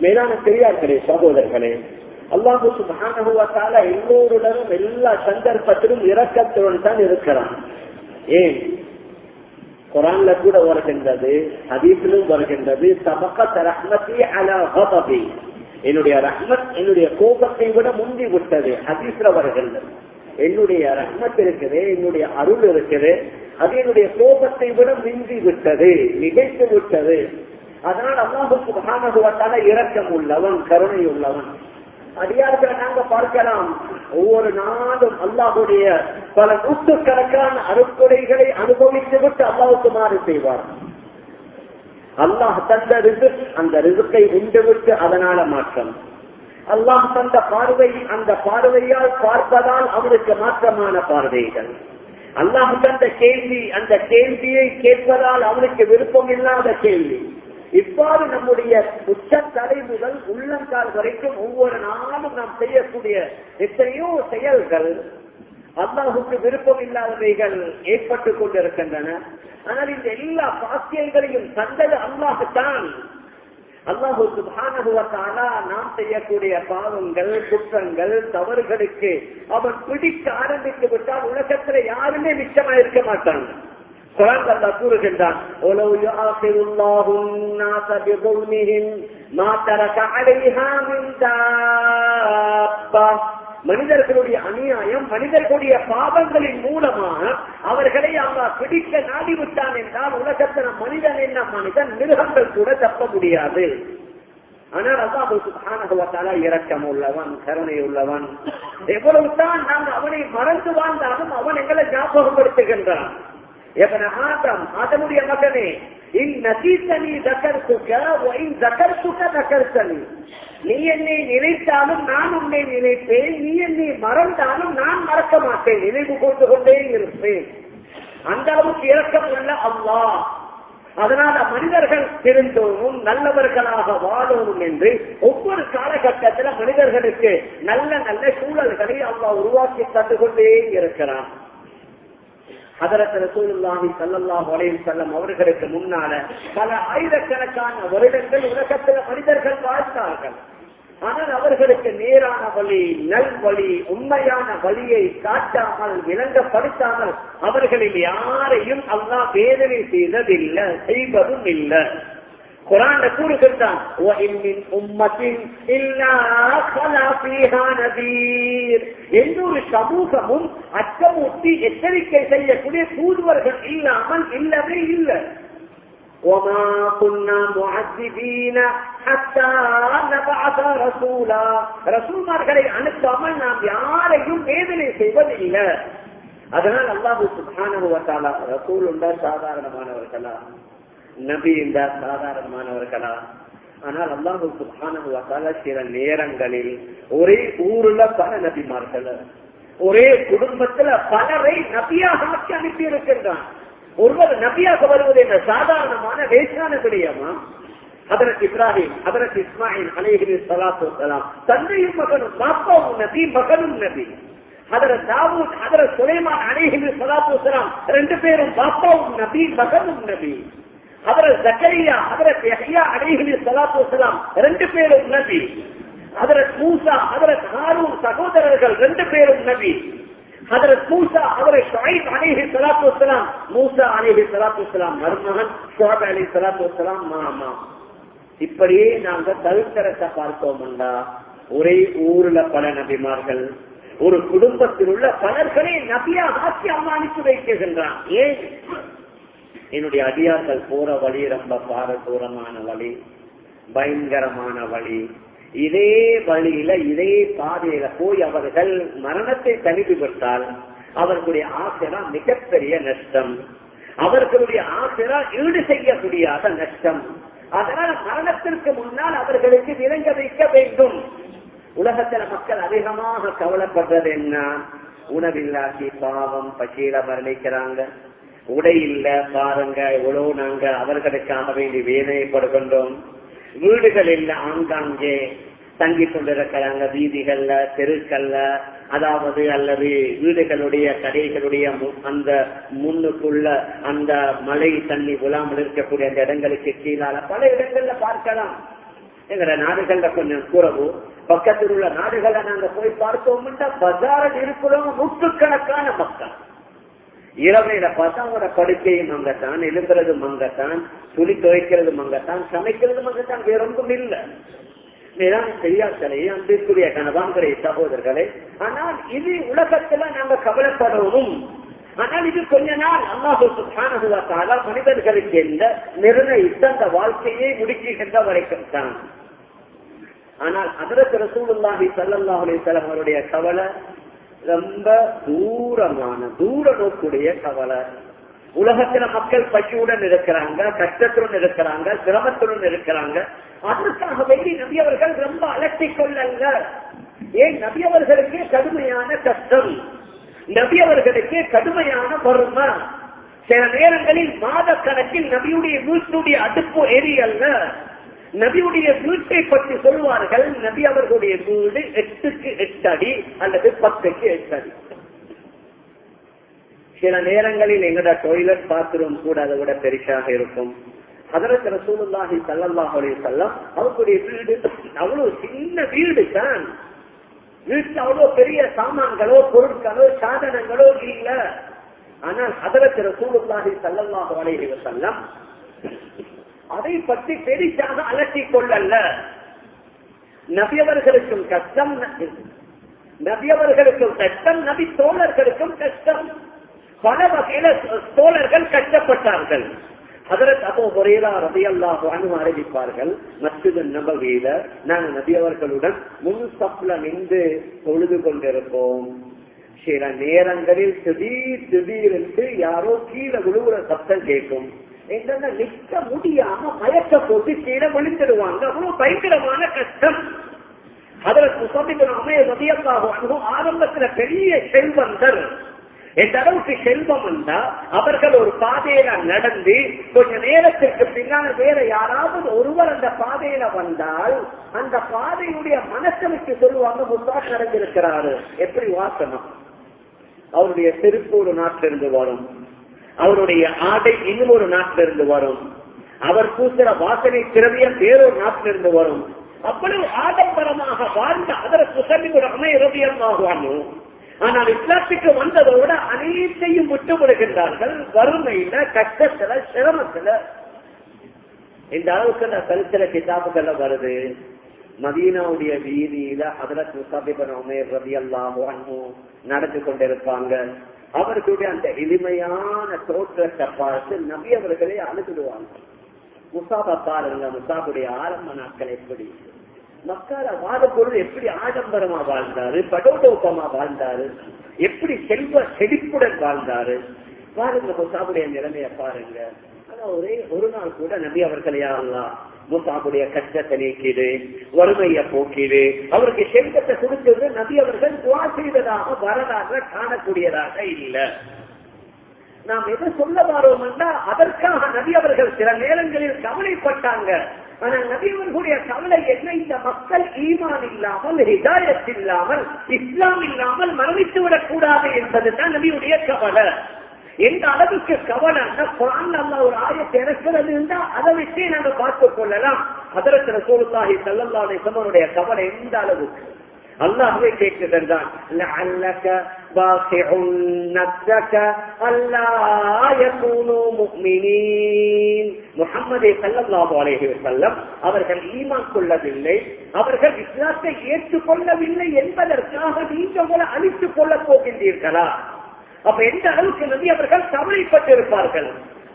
மேலான பெரியார்களே சகோதரர்களே அல்லாஹு சுபானுவத்தால எல்லோருடனும் எல்லா சந்தர்ப்பத்திலும் இரக்கத்துடன் தான் இருக்கிறான். ஏன்? குரான்ல கூட வருகின்றது ஹதீஸிலும் வருகின்றது சபக்கத் ரஹ்மதி அலா ஹபபி என்னுடைய ரஹ்மத் என்னுடைய கோபத்தை விட முந்தி விட்டது ஹதீஸ்ல வருகின்றது என்னுடைய ரஹ்மத் இருக்குது என்னுடைய அருள் இருக்குது அது என்னுடைய கோபத்தை விட மிஞ்சி விட்டது மிகைத்து விட்டது. அதனால் அல்லாஹுக்கு மகானகுவத்தால இரக்கம் உள்ளவன் கருணை உள்ளவன் அடியார்களை நாங்க பார்க்கலாம் ஒவ்வொரு நாளும் அல்லாஹுடைய பல நூற்றுக்கணக்கான அருட்கொடைகளை அனுபவித்து விட்டு அல்லாவுக்கு மாறு செய்வார். அல்லாஹ் தந்த ரிசுக் அந்த ரிசுக்கை உண்டு விட்டு அதனால மாற்றம். அல்லாஹ் தந்த பார்வை அந்த பார்வையால் பார்ப்பதால் அவனுக்கு மாற்றமான பார்வைகள். அல்லாஹ் தந்த கேள்வி அந்த கேள்வியை கேட்பதால் அவனுக்கு விருப்பம் இல்லாத கேள்வி. இவ்வாறு நம்முடைய உச்ச தலை முதல் உள்ளங்கால் வரைக்கும் ஒவ்வொரு நாளும் நாம் செய்யக்கூடிய எத்தனையோ செயல்கள் அல்லாஹுக்கு விருப்பம் இல்லாதவைகள் ஏற்பட்டு கொண்டிருக்கின்றன. ஆனால் இந்த எல்லா பாக்கியங்களையும் தந்தது அல்லாஹுத்தான் அல்லாஹு சுபானுவத்தாலா நாம் செய்யக்கூடிய பாவங்கள் குற்றங்கள் தவறுகளுக்கு அவன் பிடிக்க ஆரம்பித்து விட்டால் உலகத்துல யாருமே மிச்சமா இருக்க மாட்டாங்க. குரான் அல்லா கூறுகின்றான் மனிதர்களுடைய அநியாயம் மனிதர்களுடைய பாவங்களின் மூலமாக அவர்களை அல்லாஹ் பிடிக்க நாடிவிட்டான் என்றால் உலகத்தின மனிதன் என்ன மனிதன் மிருகங்கள் கூட தப்ப முடியாது. ஆனால் அல்லாஹு சுபானகுவத்தால இரக்கம் உள்ளவன் கருணை உள்ளவன். எவ்வளவுதான் நாம் அவனை மறந்து வாழ்ந்தாலும் அவன் எங்களை ஞாபகப்படுத்துகின்றான். எவன ஆதம் ஆதமுடைய மகனே இன் நசீசனி தகர்த்துக்க இன் தகர்த்துக்க தகர்த்தனி. நீ என்னை நினைத்தாலும் நான் உன்னை நினைப்பேன் நீ என்னை மறந்தாலும் நான் மறக்க மாட்டேன் நினைவு கொண்டு கொண்டே இருப்பேன். அந்த அளவுக்கு இரக்கம் உள்ள அல்லா அதனால மனிதர்கள் திருந்தோனும் நல்லவர்களாக வாழணும் என்று ஒவ்வொரு காலகட்டத்தில் மனிதர்களுக்கு நல்ல நல்ல சூழல்களை அல்லா உருவாக்கி தந்து கொண்டே இருக்கிறான். அதரத்து ரசூலுல்லாஹி ஸல்லல்லாஹு அலைஹி வஸல்லம் அவர்களுக்கு முன்னால பல ஆயிரக்கணக்கான வருடங்கள் உலகத்தில் மனிதர்கள் வாழ்ந்தார்கள். ஆனால் அவர்களுக்கு நேரான வழி நல் வழி உண்மையான வழியை காட்டாமல் விளங்கப்படுத்தாமல் அவர்களில் யாரையும் அல்லா வேதனை செய்ததில்லை செய்வதும் இல்லை. குரான் கூறு சொல்றான் எந்த ஒரு சமூகமும் அச்சமூட்டி எச்சரிக்கை செய்யக்கூடிய தூதுவர்கள் இல்லாமல் இல்லவே இல்லை. ரசூல்மார்களை அனுப்பாமல் நாம் யாரையும் வேதனை செய்வதில்லை அதனால் அல்லாஹு சுகான ரசூல் உண்டா? சாதாரணமானவர்களா? நபி என்றார் சாதாரணமானவர்களா? ஆனால் அல்லாஹு சுப்ஹானஹு சில நேரங்களில் ஒரே ஊருல பல நபிமார்கள் ஒரே குடும்பத்துல பலரை நபியாக ஆக்கி அனுப்பி இருக்கின்றான் ஒருவர் நபியாக வருவது என்ற சாதாரணமான வேசான விடயமா? அதற்கு இப்ராஹிம் அதற்கு இஸ்மாயில் அலைஹி சலாத்து தந்தையும் மகனும் பாப்பாவும் நபி மகனும் நபி. அதர தாவூத் அதர சுலைமான் அலைஹி சலாத்து ரெண்டு பேரும் பாப்பாவும் நபி மகனும் நபி. அதற்கு ஜக்கரியா அதற்கு யஹ்யா அலைஹி சலாத்து வலாம் ரெண்டு பேரும் நபி. அதர மூசா அதற்கு ஹாரூன் சகோதரர்கள் ரெண்டு பேரும் நபி. ஹதரத் மூசா அவரை ஷாயிப் அலிஹி சலாத்து வசலாம் மூசா அலிஹி சலாத்து வசலாம் மருமகன் ஷாப் அலி சலாத்து வசலாம் மாமா. இப்படியே நாங்க தவிர்த்தரத்தை பார்த்தோம்டா. ஒரே ஊர்ல பல நபிமார்கள் ஒரு குடும்பத்தில் உள்ள பலர்களை நபியா ஆட்சி அம்மா அனுப்பி வைக்கின்றான். ஏன்? என்னுடைய அடியார்கள் போற வழி ரொம்ப பாரதூரமான வழி பயங்கரமான வழி. இதே வழியில இதே பாதையில போய் அவர்கள் மரணத்தை தனித்து விட்டால் அவர்களுடைய ஆசிரா மிகப்பெரிய நஷ்டம். அவர்களுடைய ஆசிரா ஈடு செய்ய முடியாத நஷ்டம். அதனால் மரணத்திற்கு முன்னால் அவர்களுக்கு விளங்க வைக்க வேண்டும். உலகத்துல மக்கள் அதிகமாக கவலைப்படுறது என்ன? உணவில்லாசி பாவம் பசியில மரணிக்கிறாங்க. உடை இல்ல பாருங்க எவ்வளவு நாங்க அவர்களுக்காக வேண்டி வேதனைப்படுகின்றோம். வீடுகள் இல்ல ஆங்காங்கே தங்கி கொண்டிருக்கிறாங்க வீதிகள்ல தெருக்கள்ல அதாவது அல்லது வீடுகளுடைய கடைகளுடைய அந்த முன்னுக்குள்ள அந்த மழை தண்ணி விழாமல் இருக்கக்கூடிய அந்த இடங்களுக்கு கீழால பல இடங்கள்ல பார்க்கலாம். எங்கட நாடுகள்ல கொஞ்சம் கூறவும் பக்கத்தில் உள்ள நாடுகளை நாங்க போய் பார்த்தோம்னா பஜாரில் இருக்கிறவங்க நூற்றுக்கணக்கான மக்கள். இரவையில பார்த்தா அவங்களோட படுக்கையும் அங்கத்தான் எழுதுறதும் அங்கத்தான் துணி துவைக்கிறதும் அங்கத்தான் சமைக்கிறதும் அங்கத்தான் வேற ஒன்றும் இல்லை. மேலான பெரியார்களே அன்பிற்குரிய கணவான்களே சகோதரர்களே ஆனால் இது உலகத்துல நாங்க கவலைப்படவும் ஆனால் இது கொஞ்ச நாள் அல்லாஹு மனிதர்களுக்கு எந்த நிர்ணயித்த அந்த வாழ்க்கையை முடிக்கின்ற வரைக்கும் தான். ஆனால் அதற்கு ரசூலுல்லாஹி சல்லாஹ் அலைஹி அவருடைய கவலை ரொம்ப தூரமான தூர நோக்குடைய கவலை. உலகத்துல மக்கள் பசியுடன் இருக்கிறாங்க கஷ்டத்துடன் இருக்கிறாங்க சிரமத்துடன் இருக்கிறாங்க. அதற்காக வேண்டி நபி அவர்கள் ரொம்ப அலட்டிக் கொள்ளங்க ஏன்? நபி அவர்களுக்கு கடுமையான கஷ்டம். நபி அவர்களுக்கு கடுமையான வறுமை. சில நேரங்களில் மாத கணக்கில் நபியுடைய வீட்டுடைய அடுப்பு எரியல்ல. நபியுடைய வீட்டை பற்றி சொல்வார்கள் நபி அவர்களுடைய வீடு எட்டுக்கு எட்டு அடி அல்லது பத்துக்கு எட்டு அடி. சில நேரங்களில் எங்கட டொய்லெட் பாத்ரூம் கூட அதை விட பெருசாக இருக்கும். அதற்கு ரசூலுல்லாஹி சல்லல்லாஹு செல்லம் வஸல்லம் அவருடைய வீடு அவ்வளவு சின்ன வீடு தான். வீட்டுல அவ்வளவு பெரிய சாமான்களோ பொருட்களோ சாதனங்களோ இல்ல. ஆனால் அதற்கு ரசூலுல்லாஹி சல்லல்லாஹு அலைஹி வஸல்லம் அதை பற்றி பெரிசாக அலட்டிக் கொள்ளல்ல நபியவர்களுக்கும் கஷ்டம் நபியவர்களுக்கும் கஷ்டம் நபி தோழர்களுக்கும் கஷ்டம். பல வகையில தோழர்கள் கஷ்டப்பட்டார்கள். அதற்கு அப்போ ஒரேதா ரபியல்லாஹு அனு அறிவிப்பார்கள் மஸ்ஜித் நபவியில நாங்கள் நபியவர்களுடன் முன் சப்ல நின்று தொழுது கொண்டிருப்போம். சில நேரங்களில் திடீர் திடீரென்று யாரோ கீழே விழுவுற சப்தம் கேட்கும். எங்கன்னா நிக்க முடியாம மயக்க போட்டு கீழே விழுந்துடுவாங்க. அவ்வளவு பயங்கரமான கஷ்டம். அதற்கு சொந்திகள் அமைய ரதியல்லாகும் ஆரம்பத்துல பெரிய செல்வந்தர். எந்த அளவுக்கு செல்வம் வந்தா அவர்கள் ஒரு பாதையில நடந்து கொஞ்ச நேரத்திற்கு பின்னால் வேற யாராவது ஒருவர் அந்த பாதையில வந்தால் அந்த பாதையுடைய மனசனுக்கு சொல்லுவாங்க முன்பா நடந்திருக்கிறாரு எப்படி வாசனம்? அவருடைய செருப்பு ஒரு நாட்டிலிருந்து வரும். அவருடைய ஆடை இன்னும் ஒரு நாட்டிலிருந்து வரும். அவர் பூசுற வாசனை திரவியம் வேறொரு நாட்டிலிருந்து வரும். அவ்வளவு ஆடம்பரமாக வாழ்ந்த அதர சுசமி ஒரு அமையரவியமாகுவானோ ஆனால் இஸ்லாத்துக்கு வந்ததோட அனைத்தையும் விட்டு விடுகின்றார்கள் வறுமையில கஷ்டத்துல சிரமத்துல. இந்த அளவுக்கு இந்த கருத்துல கிதாபுகள்ல வருது. மதீனாவுடைய வீதியில அதர முசாபிபன் உமேர் ரவி அல்லாஹோ நடந்து கொண்டிருப்பாங்க. அவர்களுடைய அந்த எளிமையான தோற்றத்தை பார்த்து நபி அவர்களே அழுதுடுவாங்க முசாபா பாருங்க முசாபுடைய ஆரம்ப நாட்கள் எப்படி? மக்கால வாழப்பொழுது பொருள் எப்படி ஆடம்பரமா வாழ்ந்தாரு? படோடோப்பமா வாழ்ந்தாரு? எப்படி செல்வ செழிப்புடன் வாழ்ந்தாரு? பாருங்க முசாபுடைய நிலைமையை பாருங்க. ஆனா ஒரே ஒரு நாள் கூட நபி அவர்களையா முசாவுடைய கஷ்டத்தை நீக்கிடு வறுமைய போக்கிடு அவருக்கு செல்வத்தை கொடுத்தது நபி அவர்கள் துவா செய்ததாக வரலாறு காணக்கூடியதாக இல்லை. நாம் எதை சொல்ல வரோம்னா அதற்காக நபி அவர்கள் சில நேரங்களில் கவலைப்பட்டாங்க. ஆனா நபியவர்களுடைய கவலை என்ன? இந்த மக்கள் ஈமான் இல்லாமல் ஹிதாயத் இல்லாமல் இஸ்லாம் இல்லாமல் மரணித்து விடக் கூடாது என்பதுதான் நபியுடைய கவலை. எந்த அளவுக்கு கவலை அல்லா ஒரு ஆயத்தை இறக்கிறது இருந்தா அதை விட்டே நாங்க பார்த்துக் கொள்ளலாம். அதற்கு சோழுத்தாகி செல்லல்லாத சமனுடைய கவலை எந்த அளவுக்கு? அல்லாஹ்வே கேட்கிறதான் முகமதே சல்லல்லாஹு அலைஹி அவர்கள் ஈமான் கொள்ளவில்லை அவர்கள் இஸ்லாத்தை ஏற்றுக்கொள்ளவில்லை என்பதற்காக நீங்க அழித்துக் கொள்ளப் போகின்றீர்களா? அப்ப எந்த அளவுக்கு நபி அவர்கள் கவலைப்பட்டிருப்பார்கள்?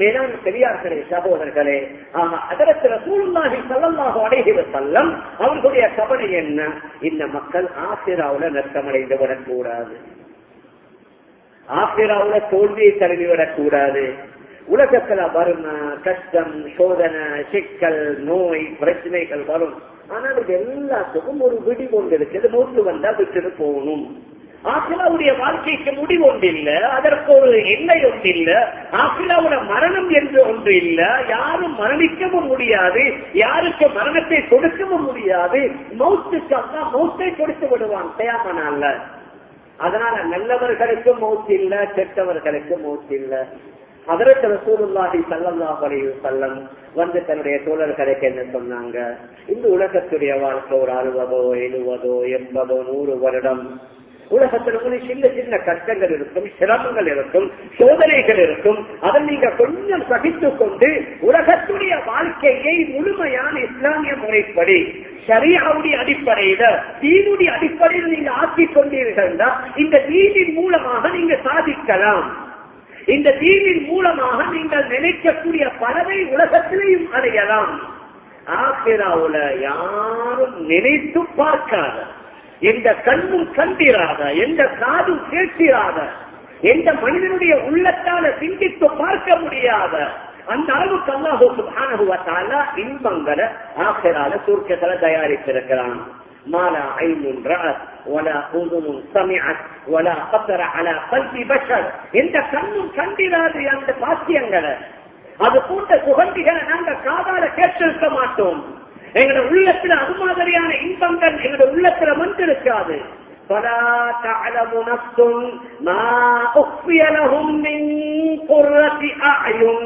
மேலான பெரியார்களே சகோதரர்களே ஆமா அதற்கு ரசூலுல்லாஹி சல்லல்லாஹு அலைஹி வஸல்லம் அவர்களுடைய கவலை என்ன? இந்த மக்கள் ஆசிராவுல நஷ்டமடைந்து விடக்கூடாது ஆசிராவுல தோல்வியை தழுவி விடக்கூடாது உலகத்துல வறுமை கஷ்டம் சோதனை சிக்கல் நோய் பிரச்சனைகள் வரும். ஆனால் இது எல்லாத்துக்கும் ஒரு விடி கொண்டு இருக்குது நோட்டு வந்தா விட்டுட்டு போகணும். ஆசிலாவுடைய வாழ்க்கைக்கு முடிவு ஒன்று இல்ல அதற்கு ஒரு எல்லை ஒன்று இல்ல ஆசிலாவோட மரணம் என்று ஒன்று இல்ல யாரும் மரணிக்கவும் முடியாது யாருக்கு மரணத்தை கொடுக்கவும் முடியாது மௌத்துக்கு அல்லா மௌத்தை கொடுத்து விடுவான் தயாமனால அதனால நல்லவர்களுக்கு மௌத்து இல்ல கெட்டவர்களுக்கு மௌத்து இல்ல. அதற்கு ரசூலுல்லாஹி ஸல்லல்லாஹு அலைஹி வஸல்லம் வந்து தன்னுடைய தோழர்களுக்கு என்ன சொன்னாங்க. இந்த உலகத்துடைய வாழ்க்கை ஒரு அறுபதோ எழுபதோ எண்பதோ நூறு வருடம். உலகத்தில் உங்களுக்கு சின்ன சின்ன கஷ்டங்கள் இருக்கும் சிரமங்கள் இருக்கும் சோதனைகள் இருக்கும். அதை நீங்க கொஞ்சம் சகித்துக் கொண்டு உலகத்துடைய வாழ்க்கையை முழுமையான இஸ்லாமிய முறைப்படி சரியாவுடைய அடிப்படையில தீனுடைய அடிப்படையில் நீங்க ஆக்கிக் கொண்டீர்கள் இந்த நீதின் மூலமாக நீங்க சாதிக்கலாம். இந்த தீவின் மூலமாக நீங்கள் நினைக்கக்கூடிய பலவை உலகத்திலேயும் அடையலாம். ஆசிராவுல யாரும் நினைத்து பார்க்காத எந்த கண்ணும் கண்டிராத எந்த காதும் கேட்கிறாத எந்த மனிதனுடைய உள்ளத்தால சிந்தித்து பார்க்க முடியாத அந்த அளவுக்கு அல்லாஹு சுபானுவத்தால இன்பங்களை ஆசிரால சுருக்கத்துல தயாரித்திருக்கிறான் மாலா ஐநூன் ரஅத் ولا أذن سمعت ولا خطر على قلب بشر எந்த கண்ணும் கண்டிராது அந்த பாக்கியங்களை அது போன்ற சுகந்திகளை நாங்க காதால கேட்டிருக்க மாட்டோம் எங்களோட உள்ளத்துல அது மாதிரியான இன்பங்கள் எங்களோட உள்ளத்துல வந்திருக்காது فلا تعلم نفس ما أخفي لهم من قرة أعين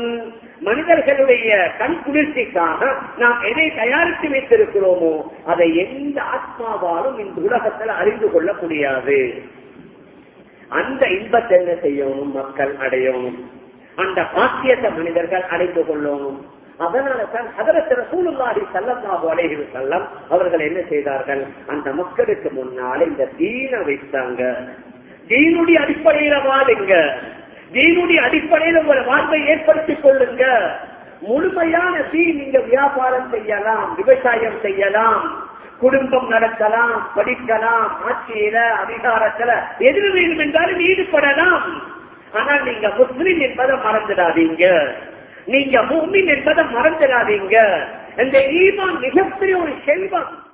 மனிதர்களுடைய கண் குளிர்ச்சிக்காக நாம் எதை தயாரித்து வைத்திருக்கிறோமோ அதை எந்த ஆத்மாவாலும் இந்த உலகத்தில் அறிந்து கொள்ள முடியாது அந்த இன்பத்தை என்ன செய்யணும் மக்கள் அடையணும் அந்த பாக்கியத்தை மனிதர்கள் அடைந்து கொள்ளணும் அதனால தான் அதரத்திர சூழ்நாடி செல்லமாக அலைகி செல்லம் அவர்கள் என்ன செய்தார்கள்? அந்த மக்களுக்கு முன்னால இந்த தீன வைத்தாங்க. தீனுடைய அடிப்படையில வாழுங்க. தீனுடைய அடிப்படையில் உங்களை வாழ்வை ஏற்படுத்திக் கொள்ளுங்க. முழுமையான தீ நீங்க வியாபாரம் செய்யலாம் விவசாயம் செய்யலாம் குடும்பம் நடத்தலாம் படிக்கலாம் ஆட்சியில அதிகாரத்துல எது வேண்டும் என்றாலும் ஈடுபடலாம். ஆனால் நீங்க முஸ்லிம் என்பதை மறந்துடாதீங்க. நீங்க மூமின் என்பதை மறந்துடாதீங்க. இந்த ஈமான் மிகப்பெரிய ஒரு செல்வம்.